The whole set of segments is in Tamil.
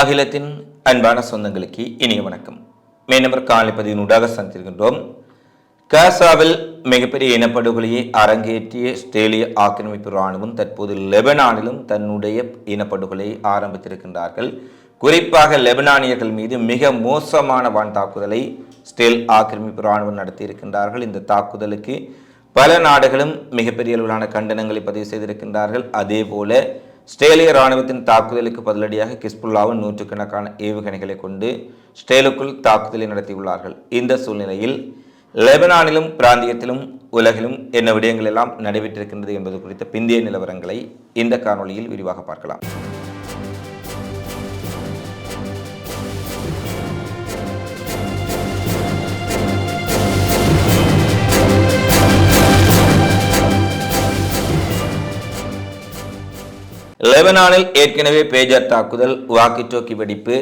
அகிலத்தின் அன்பான சொந்தங்களுக்கு இனிய வணக்கம். மேனவர் காலை பதிவினூடாக சந்திருக்கின்றோம் காசாவில் மிகப்பெரிய இனப்படுகொலையை அரங்கேற்றிய ஸ்டேலிய ஆக்கிரமிப்பு இராணுவம் தற்போது லெபனானிலும் தன்னுடைய இனப்படுகொலையை ஆரம்பித்திருக்கின்றார்கள். குறிப்பாக லெபனானியர்கள் மீது மிக மோசமான வான் தாக்குதலை ஸ்டேல் ஆக்கிரமிப்பு இராணுவம் நடத்தியிருக்கின்றார்கள். இந்த தாக்குதலுக்கு பல நாடுகளும் மிகப்பெரிய அளவிலான கண்டனங்களை பதிவு செய்திருக்கின்றார்கள். அதே போல ஸ்டேலிய இராணுவத்தின் தாக்குதலுக்கு பதிலடியாக கிஸ்புல்லாவும் நூற்றுக்கணக்கான ஏவுகணைகளை கொண்டு ஸ்டேலுக்குள் தாக்குதலை நடத்தியுள்ளார்கள். இந்த சூழ்நிலையில் லெபனானிலும் பிராந்தியத்திலும் உலகிலும் என்ன விடயங்கள் எல்லாம் நடைபெற்றிருக்கின்றது என்பது குறித்த பிந்திய நிலவரங்களை இந்த காணொளியில் விரிவாக பார்க்கலாம். லெபனானில் ஏற்கனவே பேஜர் தாக்குதல் வாக்கிட்டோக்கி வெடிப்பு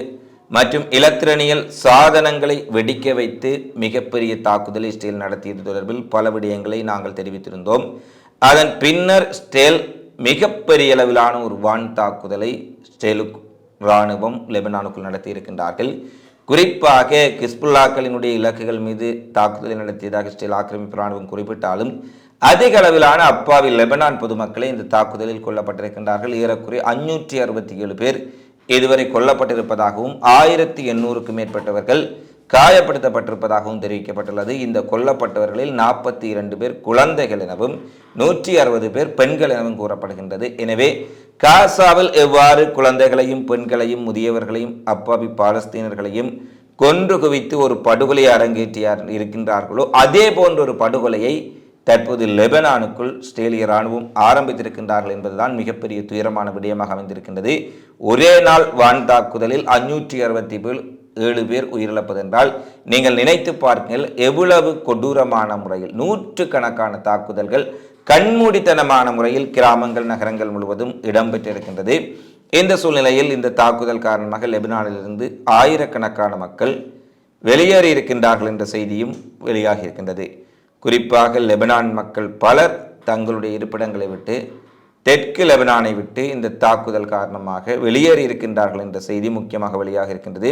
மற்றும் இலத்திரனியல் சாதனங்களை வெடிக்க வைத்து மிகப்பெரிய தாக்குதலை இஸ்ரேல் நடத்தியது தொடர்பில் பல விடயங்களை நாங்கள் தெரிவித்திருந்தோம். அதன் பின்னர் ஸ்டேல் மிகப்பெரிய அளவிலான ஒரு வான் தாக்குதலை ஸ்டேலுக்கு இராணுவம் லெபனானுக்குள் நடத்தியிருக்கின்றார்கள் குறிப்பாக கிஸ்புல்லாக்களினுடைய இலக்குகள் மீது தாக்குதலை நடத்தியதாக ஸ்டேல் ஆக்கிரமிப்பு இராணுவம் குறிப்பிட்டாலும் அதிக அளவிலான அப்பாவி லெபனான் பொதுமக்களை இந்த தாக்குதலில் கொல்லப்பட்டிருக்கின்றார்கள். ஏறக்குறைய அஞ்சூற்றி அறுபத்தி ஏழு பேர் இதுவரை கொல்லப்பட்டிருப்பதாகவும் ஆயிரத்தி எண்ணூறுக்கும் மேற்பட்டவர்கள் காயப்படுத்தப்பட்டிருப்பதாகவும் தெரிவிக்கப்பட்டுள்ளது. இந்த கொல்லப்பட்டவர்களில் நாற்பத்தி இரண்டு பேர் குழந்தைகள் எனவும் நூற்றி அறுபது பேர் பெண்கள் எனவும் கூறப்படுகின்றது. எனவே காசாவில் எவ்வாறு குழந்தைகளையும் பெண்களையும் முதியவர்களையும் அப்பாவி பாலஸ்தீனர்களையும் கொன்று குவித்து ஒரு படுகொலையை அரங்கேற்றியார் இருக்கின்றார்களோ அதே போன்ற ஒரு படுகொலையை தற்போது லெபனானுக்குள் ஸ்ட்ரேலிய இராணுவம் ஆரம்பித்திருக்கின்றார்கள் என்பதுதான் மிகப்பெரிய துயரமான விடயமாக அமைந்திருக்கின்றது. ஒரே நாள் வான் தாக்குதலில் அஞ்சூற்றி அறுபத்தி ஏழு பேர் உயிரிழப்பதென்றால் நீங்கள் நினைத்து பார்க்கீங்கள் எவ்வளவு கொடூரமான முறையில் நூற்றுக்கணக்கான தாக்குதல்கள் கண்மூடித்தனமான முறையில் கிராமங்கள் நகரங்கள் முழுவதும் இடம்பெற்றிருக்கின்றது. இந்த சூழ்நிலையில் இந்த தாக்குதல் காரணமாக லெபனானிலிருந்து ஆயிரக்கணக்கான மக்கள் வெளியேறி இருக்கின்றார்கள் என்ற செய்தியும் வெளியாகி இருக்கின்றது குறிப்பாக லெபனான் மக்கள் பலர் தங்களுடைய இருப்பிடங்களை விட்டு தெற்கு லெபனானை விட்டு இந்த தாக்குதல் காரணமாக வெளியேறி இருக்கின்றார்கள் என்ற செய்தி முக்கியமாக வெளியாக இருக்கின்றது.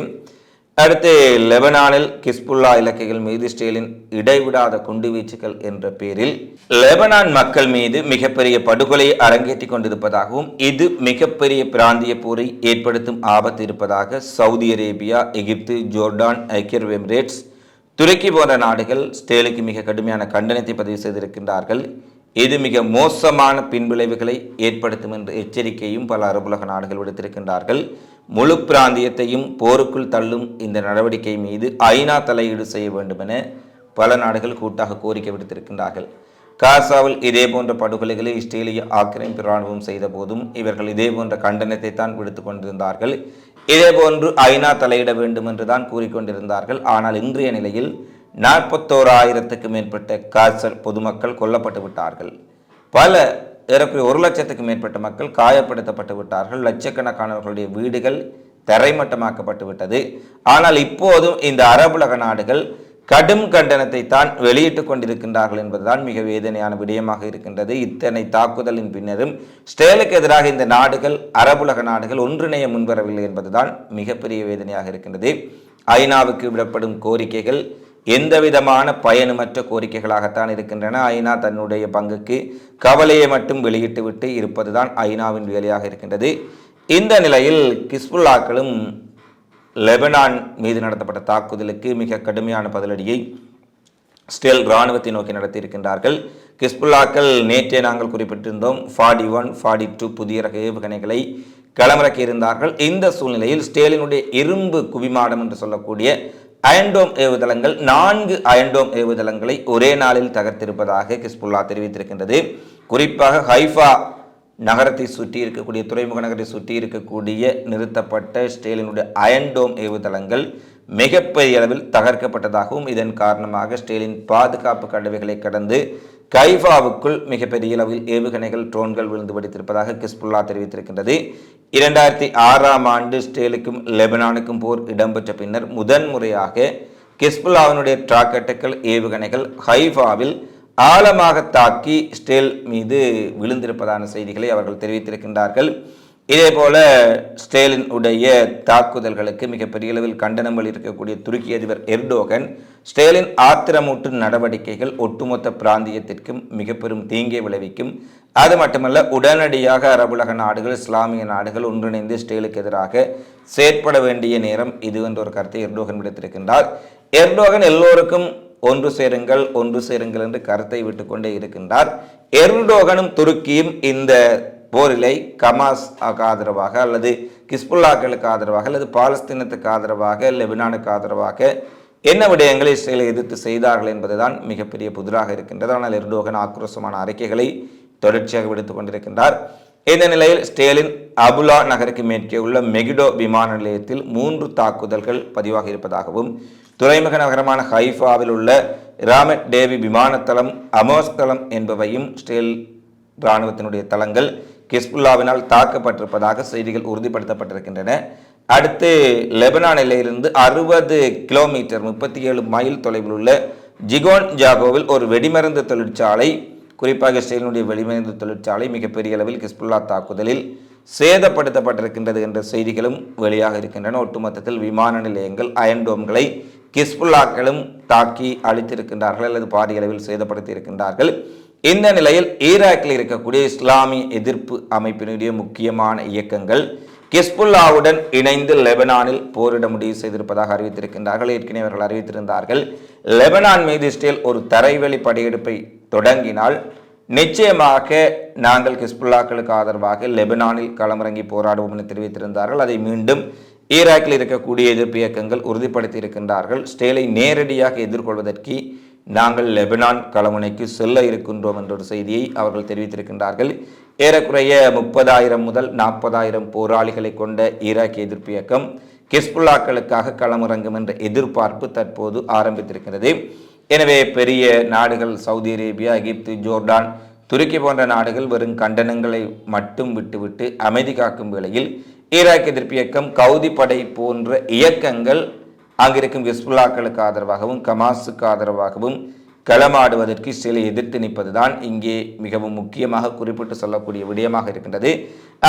அடுத்து லெபனானில் கிஸ்புல்லா இலக்கைகள் மீது இஸ்ரேலின் இடைவிடாத குண்டுவீச்சுகள் என்ற பேரில் லெபனான் மக்கள் மீது மிகப்பெரிய படுகொலை அரங்கேற்றிக் கொண்டிருப்பதாகவும் இது மிகப்பெரிய பிராந்திய போரை ஏற்படுத்தும் ஆபத்து இருப்பதாக சவுதி அரேபியா எகிப்து ஜோர்டான் ஐக்கிய எமிரேட்ஸ் துருக்கி போன்ற நாடுகள் ஸ்டேலுக்கு மிக கடுமையான கண்டனத்தை பதிவு செய்திருக்கின்றார்கள். இது மிக மோசமான பின்விளைவுகளை ஏற்படுத்தும் என்ற எச்சரிக்கையும் பல அரபுலக நாடுகள் விடுத்திருக்கின்றார்கள். முழு பிராந்தியத்தையும் போருக்குள் தள்ளும் இந்த நடவடிக்கை மீது ஐநா தலையீடு செய்ய வேண்டும் என பல நாடுகள் கூட்டாக கோரிக்கை விடுத்திருக்கின்றார்கள். காசாவில் இதே போன்ற படுகொலைகளை இஸ்ரேலிய ஆக்கிரமிப்பு இராணுவம் செய்த போதும் இவர்கள் இதே போன்ற கண்டனத்தை தான் விடுத்துக் கொண்டிருந்தார்கள். இதே போன்று ஐநா தலையிட வேண்டும் என்றுதான் கூறிக்கொண்டிருந்தார்கள். ஆனால் இன்றைய நிலையில் நாற்பத்தோராயிரத்துக்கு மேற்பட்ட காய்ச்சல் பொதுமக்கள் கொல்லப்பட்டு விட்டார்கள். பல ஏறக்குறைய ஒரு லட்சத்துக்கு மேற்பட்ட மக்கள் காயப்படுத்தப்பட்டு விட்டார்கள். லட்சக்கணக்கானவர்களுடைய வீடுகள் தரைமட்டமாக்கப்பட்டு விட்டது. ஆனால் இப்போதும் இந்த அரபுலக நாடுகள் கடும் கண்டனத்தை தான் வெளியிட்டுக் கொண்டிருக்கின்றார்கள் என்பதுதான் மிக வேதனையான விடயமாக இருக்கின்றது. இத்தனை தாக்குதலின் பின்னரும் ஸ்டேலுக்கு எதிராக இந்த நாடுகள் அரபுலக நாடுகள் ஒன்றிணைய முன்வரவில்லை என்பதுதான் மிகப்பெரிய வேதனையாக இருக்கின்றது. ஐநாவுக்கு விடப்படும் கோரிக்கைகள் எந்த விதமான பயனுமற்ற கோரிக்கைகளாகத்தான் இருக்கின்றன. ஐநா தன்னுடைய பங்குக்கு கவலையை மட்டும் வெளியிட்டுவிட்டு இருப்பதுதான் ஐநாவின் வேலையாக இருக்கின்றது. இந்த நிலையில் கிஸ்புல்லாக்களும் லெபனான் மீது நடத்தப்பட்ட தாக்குதலுக்கு மிக கடுமையான பதிலடியை ஸ்டேல் இராணுவத்தை நோக்கி நடத்தியிருக்கின்றார்கள். கிஸ்புல்லாக்கள் நேற்றே நாங்கள் குறிப்பிட்டிருந்தோம் ஃபார்டி ஒன் ஃபார்டி டூ புதிய ரக ஏவுகணைகளை களமிறக்கி இருந்தார்கள். இந்த சூழ்நிலையில் ஸ்டேலினுடைய இரும்பு குவிமாடம் என்று சொல்லக்கூடிய அயன்டோம் ஏவுதளங்கள் நான்கு அயன்டோம் ஏவுதளங்களை ஒரே நாளில் தகர்த்திருப்பதாக கிஸ்புல்லா தெரிவித்திருக்கின்றது. குறிப்பாக ஹைஃபா நகரத்தை சுற்றி இருக்கக்கூடிய துறைமுக நகரை சுற்றி இருக்கக்கூடிய நிறுத்தப்பட்ட ஸ்டேலினுடைய அயன்டோம் ஏவுதளங்கள் மிகப்பெரிய அளவில் தகர்க்கப்பட்டதாகவும் இதன் காரணமாக ஸ்டேலின் பாதுகாப்பு கடவைகளை கடந்து கைஃபாவுக்குள் மிகப்பெரிய அளவில் ஏவுகணைகள் ட்ரோன்கள் விழுந்து படித்திருப்பதாக கிஸ்புல்லா தெரிவித்திருக்கின்றது. இரண்டாயிரத்தி ஆறாம் ஆண்டு ஸ்டேலுக்கும் லெபனானுக்கும் போர் இடம்பெற்ற பின்னர் முதன்முறையாக கிஸ்புல்லாவினுடைய டிராக்கெட்டுகள் ஏவுகணைகள் ஹைஃபாவில் ஆழமாக தாக்கி ஸ்டேல் மீது விழுந்திருப்பதான செய்திகளை அவர்கள் தெரிவித்திருக்கின்றார்கள். இதேபோல ஸ்டேலின் உடைய தாக்குதல்களுக்கு மிகப்பெரிய அளவில் கண்டனங்கள் இருக்கக்கூடிய துருக்கி அதிபர் எர்டோகன் ஸ்டேலின் ஆத்திரமூட்டு நடவடிக்கைகள் ஒட்டுமொத்த பிராந்தியத்திற்கும் மிக பெரும் தீங்கை விளைவிக்கும். அது மட்டுமல்ல உடனடியாக அரபுலக நாடுகள் இஸ்லாமிய நாடுகள் ஒன்றிணைந்து ஸ்டேலுக்கு எதிராக செயற்பட வேண்டிய நேரம் இது என்ற ஒரு கருத்தை எர்டோகன் விடுத்திருக்கின்றார். எர்டோகன் எல்லோருக்கும் ஒன்று சேருங்கள் ஒன்று சேருங்கள் என்று கருத்தை விட்டுக்கொண்டே இருக்கின்றார். எர்டோகனும் துருக்கியும் இந்த போரிலை கமாஸ் ஆதரவாக அல்லது கிஸ்புல்லாக்களுக்கு ஆதரவாக அல்லது பாலஸ்தீனத்துக்கு ஆதரவாக லெபனானுக்கு ஆதரவாக என்ன விடயங்களை இஸ்ரேலை எதிர்த்து செய்தார்கள் என்பதுதான் மிகப்பெரிய புதிராக இருக்கின்றது. ஆனால் எர்டோகன் ஆக்ரோஷமான அறிக்கைகளை தொடர்ச்சியாக விடுத்துக் கொண்டிருக்கின்றார். இந்த நிலையில் ஸ்டேலின் அபுலா நகருக்கு மேற்கே உள்ள மெகிடோ விமான நிலையத்தில் மூன்று தாக்குதல்கள் பதிவாக இருப்பதாகவும் துறைமுக நகரமான ஹைஃபாவில் உள்ள ராமட் டேவி விமானத்தளம் அமோஸ்தளம் என்பவையும் ஸ்டேல் இராணுவத்தினுடைய தளங்கள் கிஸ்புல்லாவினால் தாக்கப்பட்டிருப்பதாக செய்திகள் உறுதிப்படுத்தப்பட்டிருக்கின்றன. அடுத்து லெபனான் எல்லையிலிருந்து அறுபது கிலோமீட்டர் முப்பத்தி ஏழு மைல் தொலைவில் உள்ள ஜிகோன் ஜாகோவில் ஒரு வெடிமருந்து தொழிற்சாலை குறிப்பாக இஸ்ரேலினுடைய வெடிமருந்து தொழிற்சாலை மிகப்பெரிய அளவில் கிஸ்புல்லா தாக்குதலில் சேதப்படுத்தப்பட்டிருக்கின்றது என்ற செய்திகளும் வெளியாக இருக்கின்றன. ஒட்டுமொத்தத்தில் விமான நிலையங்கள் அயன்டோம்களை கிஸ்புல்லாக்களும் தாக்கி அழித்திருக்கின்றார்கள் அல்லது பாரிய அளவில் சேதப்படுத்தி இருக்கின்றார்கள் இந்த நிலையில் ஈராக்கில் இருக்கக்கூடிய இஸ்லாமிய எதிர்ப்பு அமைப்பினுடைய முக்கியமான இயக்கங்கள் கிஸ்புல்லாவுடன் இணைந்து லெபனானில் போரிட முடிவு செய்திருப்பதாக அறிவித்திருக்கின்றார்கள். ஏற்கனவே அவர்கள் அறிவித்திருந்தார்கள் லெபனான் மீது இஸ்ரேல் ஒரு தரைவழி படையெடுப்பை தொடங்கினால் நிச்சயமாக நாங்கள் ஹிஸ்புல்லாக்களுக்கு ஆதரவாக லெபனானில் களமிறங்கி போராடுவோம் என தெரிவித்திருந்தார்கள். அதை மீண்டும் ஈராக்கில் இருக்கக்கூடிய எதிர்ப்பு இயக்கங்கள் உறுதிப்படுத்தி இருக்கின்றார்கள். ஸ்டேலை நேரடியாக எதிர்கொள்வதற்கு நாங்கள் லெபனான் களமுனைக்கு செல்ல இருக்கின்றோம் என்ற ஒரு செய்தியை அவர்கள் தெரிவித்திருக்கின்றார்கள். ஏறக்குறைய முப்பதாயிரம் முதல் நாற்பதாயிரம் போராளிகளை கொண்ட ஈராக்கிய எதிர்ப்பு இயக்கம் கிஸ்புல்லாக்களுக்காக களமிறங்கும் என்ற எதிர்பார்ப்பு தற்போது ஆரம்பித்திருக்கிறது. எனவே பெரிய நாடுகள் சவுதி அரேபியா எகிப்து ஜோர்டான் துருக்கி போன்ற நாடுகள் வெறும் கண்டனங்களை மட்டும் விட்டுவிட்டு அமைதி காக்கும் வேளையில் ஈராக் எதிர்ப்பு இயக்கம் கவுதி படை போன்ற இயக்கங்கள் அங்கிருக்கும் ஹிஸ்புல்லாக்களுக்கு ஆதரவாகவும் கமாஸுக்கு ஆதரவாகவும் களமாடுவதற்கு சில எதிர்த்து நிற்பதுதான் இங்கே மிகவும் முக்கியமாக குறிப்பிட்டு சொல்லக்கூடிய விடயமாக இருக்கின்றது.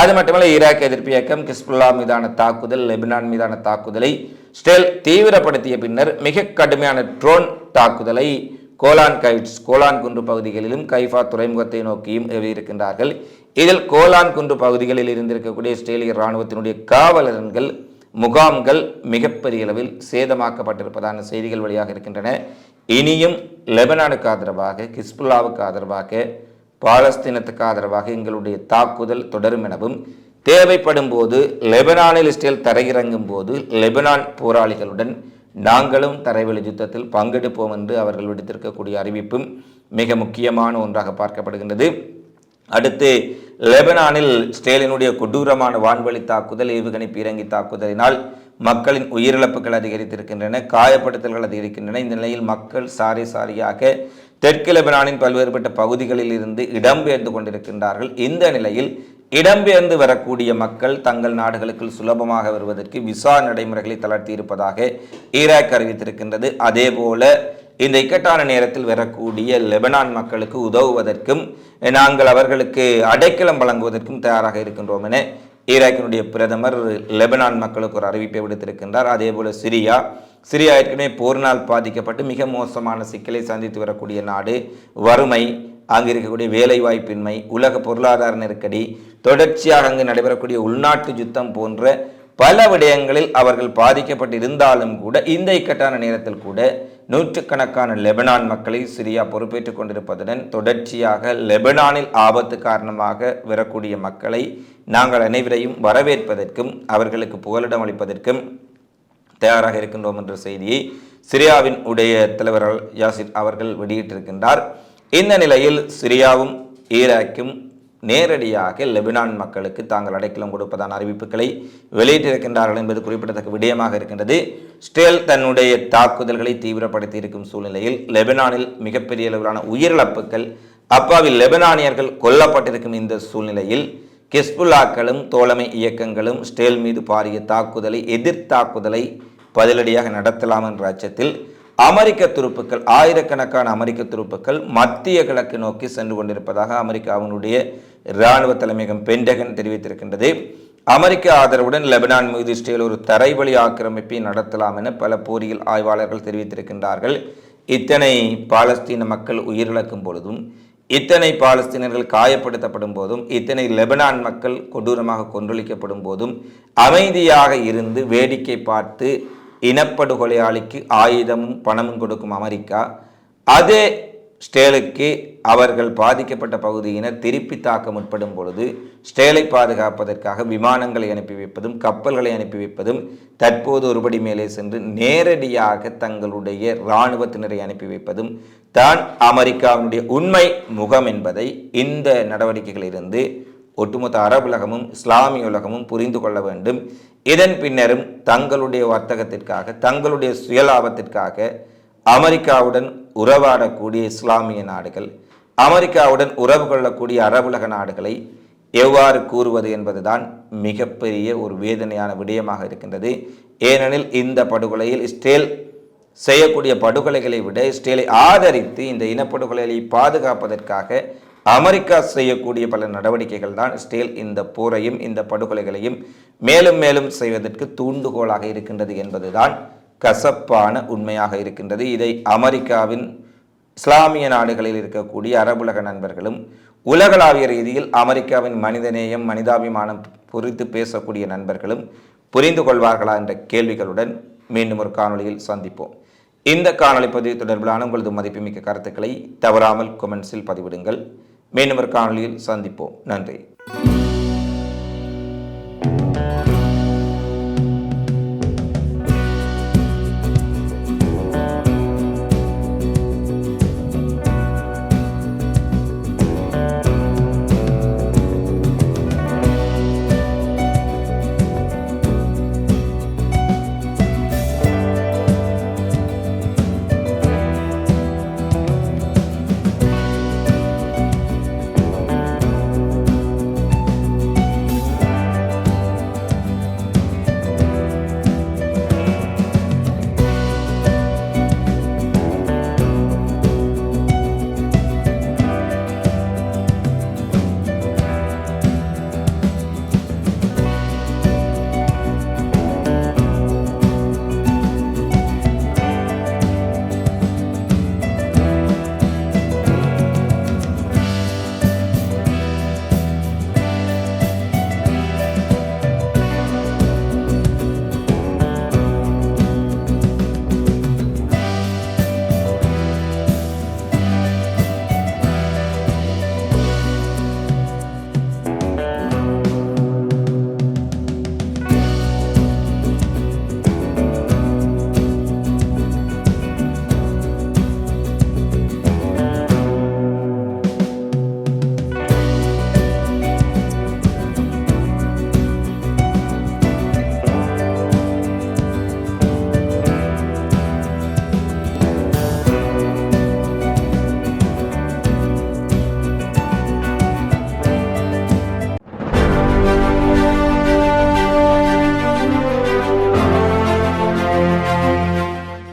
அது மட்டுமல்ல ஈராக் எதிர்ப்பு இயக்கம் கிஸ்புல்லா மீதான தாக்குதல் லெபனான் மீதான தாக்குதலை ஸ்டெல் தீவிரப்படுத்திய பின்னர் மிக கடுமையான ட்ரோன் தாக்குதலை கோலான் கைட்ஸ் கோலான் குன்று பகுதிகளிலும் கைஃபா துறைமுகத்தை நோக்கியும் இருக்கின்றார்கள் இதில் கோலான் குன்று பகுதிகளில் இருந்திருக்கக்கூடிய இஸ்ரேலிய இராணுவத்தினுடைய காவலர்கள் முகாம்கள் மிகப்பெரிய அளவில் சேதமாக்கப்பட்டிருப்பதான செய்திகள் வழியாக இருக்கின்றன. இனியும் லெபனானுக்கு ஆதரவாக கிஸ்புல்லாவுக்கு ஆதரவாக பாலஸ்தீனத்துக்கு ஆதரவாக எங்களுடைய தாக்குதல் தொடரும் எனவும் தேவைப்படும் போது லெபனானில் இஸ்ரேல் தரையிறங்கும் போது லெபனான் போராளிகளுடன் நாங்களும் தரைவழி யுத்தத்தில் பங்கெடுப்போம் என்று அவர்கள் விடுத்திருக்கக்கூடிய அறிவிப்பும் மிக முக்கியமான ஒன்றாக பார்க்கப்படுகின்றது. அடுத்து லெபனானில் ஸ்டேலினுடைய கொடூரமான வான்வழி தாக்குதல் ஏவுகணை பீரங்கி தாக்குதலினால் மக்களின் உயிரிழப்புகள் அதிகரித்திருக்கின்றன காயப்படுத்தல்கள் அதிகரிக்கின்றன. இந்த நிலையில் மக்கள் சாரி சாரியாக தெற்கு லெபனானின் பல்வேறுபட்ட பகுதிகளில் இருந்து இடம்பெயர்ந்து கொண்டிருக்கின்றார்கள். இந்த நிலையில் இடம்பெயர்ந்து வரக்கூடிய மக்கள் தங்கள் நாடுகளுக்குள் சுலபமாக வருவதற்கு விசா நடைமுறைகளை தளர்த்தி இருப்பதாக ஈராக் அறிவித்திருக்கின்றது. அதேபோல இந்த இக்கட்டான நேரத்தில் வரக்கூடிய லெபனான் மக்களுக்கு உதவுவதற்கும் நாங்கள் அவர்களுக்கு அடைக்கலம் வழங்குவதற்கும் தயாராக இருக்கின்றோம் என ஈராக்கினுடைய பிரதமர் லெபனான் மக்களுக்கு ஒரு அறிவிப்பை விடுத்திருக்கின்றார். அதேபோல் சிரியா சிரியா ஏற்கனவே போரினால் பாதிக்கப்பட்டு மிக மோசமான சிக்கலை சந்தித்து வரக்கூடிய நாடு. வறுமை அங்கு இருக்கக்கூடிய வேலைவாய்ப்பின்மை உலக பொருளாதார நெருக்கடி தொடர்ச்சியாக அங்கு நடைபெறக்கூடிய உள்நாட்டு யுத்தம் போன்ற பல விடயங்களில் அவர்கள் பாதிக்கப்பட்டிருந்தாலும் கூட இந்த இக்கட்டான நேரத்தில் கூட நூற்றுக்கணக்கான லெபனான் மக்களை சிரியா பொறுப்பேற்றுக் கொண்டிருப்பதுடன் தொடர்ச்சியாக லெபனானில் ஆபத்து காரணமாக வரக்கூடிய மக்களை நாங்கள் அனைவரையும் வரவேற்பதற்கும் அவர்களுக்கு புகலிடம் அளிப்பதற்கும் தயாராக இருக்கின்றோம் என்ற செய்தியை சிரியாவின் உடைய தலைவர் யாசிர் அவர்கள் வெளியிட்டிருக்கின்றார். இந்த நிலையில் சிரியாவும் ஈராக்கும் நேரடியாக லெபனான் மக்களுக்கு தாங்கள் அடைக்கலம் கொடுப்பதான அறிவிப்புகளை வெளியிட்டிருக்கின்றார்கள் என்பது குறிப்பிடத்தக்க விடயமாக இருக்கின்றது. ஸ்டேல் தன்னுடைய தாக்குதல்களை தீவிரப்படுத்தி இருக்கும் சூழ்நிலையில் லெபனானில் மிகப்பெரிய அளவிலான உயிரிழப்புகள் அப்பாவில் லெபனானியர்கள் கொல்லப்பட்டிருக்கும் இந்த சூழ்நிலையில் கெஸ்புல்லாக்களும் தோழமை இயக்கங்களும் ஸ்டேல் மீது பாரிய தாக்குதலை எதிர்த்தாக்குதலை பதிலடியாக நடத்தலாம் என்ற அச்சத்தில் அமெரிக்க துருப்புக்கள் ஆயிரக்கணக்கான அமெரிக்க துருப்புக்கள் மத்திய கிழக்கு நோக்கி சென்று கொண்டிருப்பதாக அமெரிக்காவினுடைய இராணுவ தலைமையகம் பென்டகன் தெரிவித்திருக்கின்றது. அமெரிக்க ஆதரவுடன் லெபனான் மீது இஸ்ரேல் ஒரு தரைவழி ஆக்கிரமிப்பை நடத்தலாம் என பல போரியல் ஆய்வாளர்கள் தெரிவித்திருக்கின்றார்கள். இத்தனை பாலஸ்தீன மக்கள் உயிரிழக்கும் பொழுதும் இத்தனை பாலஸ்தீனர்கள் காயப்படுத்தப்படும் போதும் இத்தனை லெபனான் மக்கள் கொடூரமாக கொன்றொழிக்கப்படும் போதும் அமைதியாக இருந்து வேடிக்கை பார்த்து இனப்படுகொலையாளிக்கு ஆயுதமும் பணமும் கொடுக்கும் அமெரிக்கா. அதே ஸ்டேலுக்கு அவர்கள் பாதிக்கப்பட்ட பகுதியினர் திருப்பி தாக்க முற்படும் பொழுது ஸ்டேலை பாதுகாப்பதற்காக விமானங்களை அனுப்பி வைப்பதும் கப்பல்களை அனுப்பி வைப்பதும் தற்போது ஒருபடி மேலே சென்று நேரடியாக தங்களுடைய இராணுவத்தினரை அனுப்பி வைப்பதும் தான் அமெரிக்காவினுடைய உண்மை முகம் என்பதை இந்த நடவடிக்கைகளிலிருந்து ஒட்டுமொத்த அரபுலகமும் இஸ்லாமிய உலகமும் புரிந்து கொள்ள வேண்டும். இதன் பின்னரும் தங்களுடைய வர்த்தகத்திற்காக தங்களுடைய சுயலாபத்திற்காக அமெரிக்காவுடன் உறவாடக்கூடிய இஸ்லாமிய நாடுகள் அமெரிக்காவுடன் உறவு கொள்ளக்கூடிய அரபுலக நாடுகளை எவ்வாறு கூறுவது என்பதுதான் மிகப்பெரிய ஒரு வேதனையான விடயமாக இருக்கின்றது. ஏனெனில் இந்த படுகொலையில் இஸ்ரேல் செய்யக்கூடிய படுகொலைகளை விட இஸ்ரேலை ஆதரித்து இந்த இனப்படுகொலைகளை பாதுகாப்பதற்காக அமெரிக்கா செய்யக்கூடிய பல நடவடிக்கைகள் தான் ஸ்டீல் இந்த போரையும் இந்த படுகொலைகளையும் மேலும் மேலும் செய்வதற்கு தூண்டுகோலாக இருக்கின்றது என்பதுதான் கசப்பான உண்மையாக இருக்கின்றது. இதை அமெரிக்காவின் இஸ்லாமிய நாடுகளில் இருக்கக்கூடிய அரபுலக நண்பர்களும் உலகளாவிய ரீதியில் அமெரிக்காவின் மனிதநேயம் மனிதாபிமானம் குறித்து பேசக்கூடிய நண்பர்களும் புரிந்து கொள்வார்களா என்ற கேள்விகளுடன் மீண்டும் ஒரு காணொளியில் சந்திப்போம். இந்த காணொளி பதிவு தொடர்பிலான உங்களது மதிப்புமிக்க கருத்துக்களை தவறாமல் கொமெண்ட்ஸில் பதிவிடுங்கள். மீண்டும் ஒரு காணொளியில் சந்திப்போம். நன்றி.